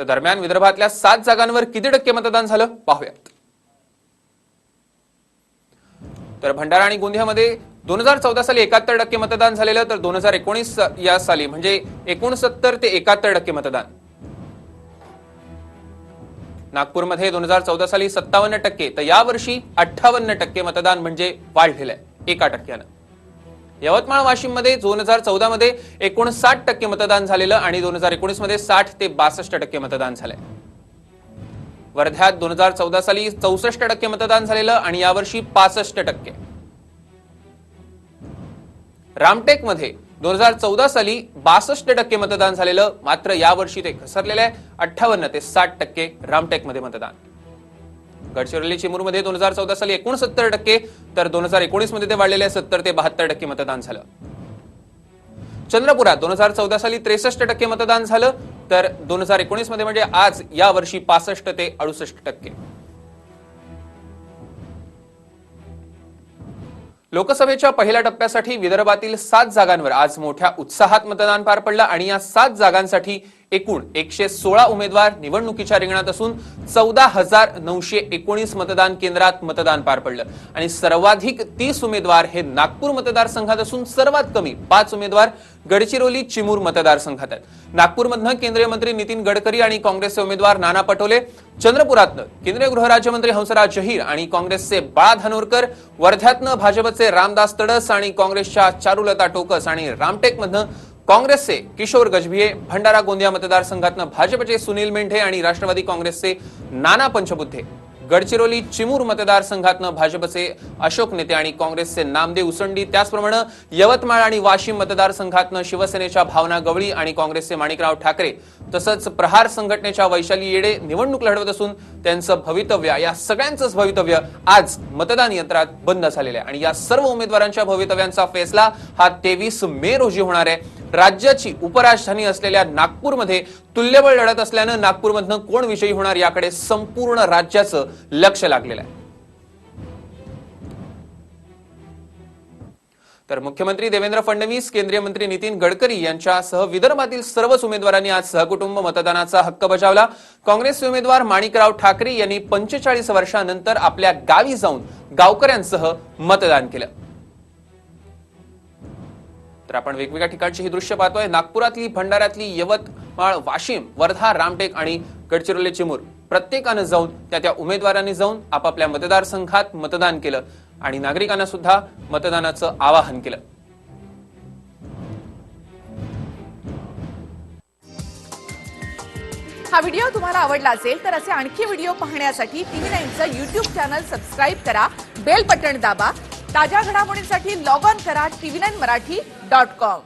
तर दरम्यान विदर्भातल्या सात जागांवर किती टक्के मतदान झालं पाहूयात. तर भंडारा आणि गोंदियामध्ये दोन हजार चौदा साली एकाहत्तर टक्के मतदान झालेलं तर दोन हजार एकोणीस या साली म्हणजे एकोणसत्तर ते एकाहत्तर टक्के मतदान. नागपूरमध्ये दोन हजार चौदा साली सत्तावन्न टक्के तर यावर्षी अठ्ठावन्न टक्के मतदान म्हणजे वाढलेलं आहे एका टक्क्यानं. यवतमाळ वाशिममध्ये दोन हजार चौदा मध्ये एकोणसाठ टक्के मतदान झालेलं आणि दोन हजार एकोणीसमध्ये साठ ते बासष्ट टक्के मतदान झालंय. वर्ध्यात दोन हजार चौदा साली चौसष्ट टक्के मतदान झालेलं आणि यावर्षी पासष्ट टक्के. रामटेकमध्ये दोन हजार चौदा साली बासष्ट टक्के मतदान झालेलं मात्र यावर्षी ते घसरलेलं आहे. अठ्ठावन्न ते साठ टक्के रामटेकमध्ये मतदान. गडचिरोली चिमूरमध्ये दोन हजार चौदा साली एकोणसत्तर टक्के तर दोन हजार एकोणीसमध्ये ते वाढलेले सत्तर ते बहात्तर टक्के मतदान झालं. चंद्रपुरात दोन हजार चौदा साली त्रेसष्ट टक्के मतदान झालं तर दोन हजार एकोणीसमध्ये म्हणजे आज या वर्षी पासष्ट ते अडुसष्ट टक्के. लोकसभेच्या पहिल्या टप्प्यासाठी विदर्भातील सात जागांवर आज मोठ्या उत्साहात मतदान पार पडलं आणि या सात जागांसाठी एकूण एकशे सोळा उमेदवार निवडणुकीच्या रिंगणात असून चौदा हजार नऊशे एकोणीस मतदान केंद्रात मतदान पार पडलं. आणि सर्वाधिक तीस उमेदवार हे नागपूर मतदारसंघात असून सर्वात कमी पाच उमेदवार गडचिरोली चिमूर मतदारसंघात आहेत नागपूरमधनं केंद्रीय मंत्री नितीन गडकरी आणि काँग्रेसचे उमेदवार नाना पटोले चंद्रपुरातनं केंद्रीय गृहराज्यमंत्री हंसराज जहीर आणि काँग्रेसचे बाळा धानोरकर वर्ध्यातनं भाजपचे रामदास तडस आणि काँग्रेसच्या चारुलता टोकस आणि रामटेकमधनं काँग्रेसचे किशोर गजभिये भंडारा गोंदिया मतदारसंघातनं भाजपचे सुनील मेंढे आणि राष्ट्रवादी काँग्रेसचे नाना पंचबुद्धे. गडचिरोली चिमूर मतदारसंघातनं भाजपचे अशोक नेते आणि काँग्रेसचे नामदेव उसंडी त्याचप्रमाणे यवतमाळ आणि वाशिम मतदारसंघातनं शिवसेनेच्या भावना गवळी आणि काँग्रेसचे माणिकराव ठाकरे तसंच प्रहार संघटनेच्या वैशाली येडे निवडणूक लढवत असून त्यांचं भवितव्य या सगळ्यांचंच भवितव्य आज मतदान यंत्रात बंद झालेलं आहे. आणि या सर्व उमेदवारांच्या भवितव्यांचा फैसला हा तेवीस मे रोजी होणार आहे. राज्याची उपराजधानी असलेल्या नागपूरमध्ये तुल्यबळ लढत असल्यानं नागपूरमधनं कोण विजयी होणार याकडे संपूर्ण राज्याचं लक्ष लागलेलं आहे. तर मुख्यमंत्री देवेंद्र फडणवीस केंद्रीय मंत्री नितीन गडकरी यांच्यासह विदर्भातील सर्वच उमेदवारांनी आज सहकुटुंब मतदानाचा हक्क बजावला. काँग्रेसचे उमेदवार माणिकराव ठाकरे यांनी पंचेचाळीस वर्षानंतर आपल्या गावी जाऊन गावकऱ्यांसह मतदान केलं. तर आपण वेगवेगळ्या ठिकाणची ही दृश्य पाहतोय. नागपुरातली भंडाऱ्यातली यवतमाळ वाशिम वर्धा रामटेक आणि गडचिरोली चिमूर प्रत्येकानं जाऊन त्या त्या उमेदवारांनी जाऊन आपापल्या मतदारसंघात मतदान केलं आणि नागरिकांना सुद्धा मतदानाचं आवाहन केलं. हा व्हिडिओ तुम्हाला आवडला असेल तर असे आणखी व्हिडिओ पाहण्यासाठी टीव्ही नाईनचं युट्यूब चॅनल सबस्क्राईब करा बेल बटन दाबा ताज्या घडामोडींसाठी लॉग ऑन करा TV nine Marathi dot com.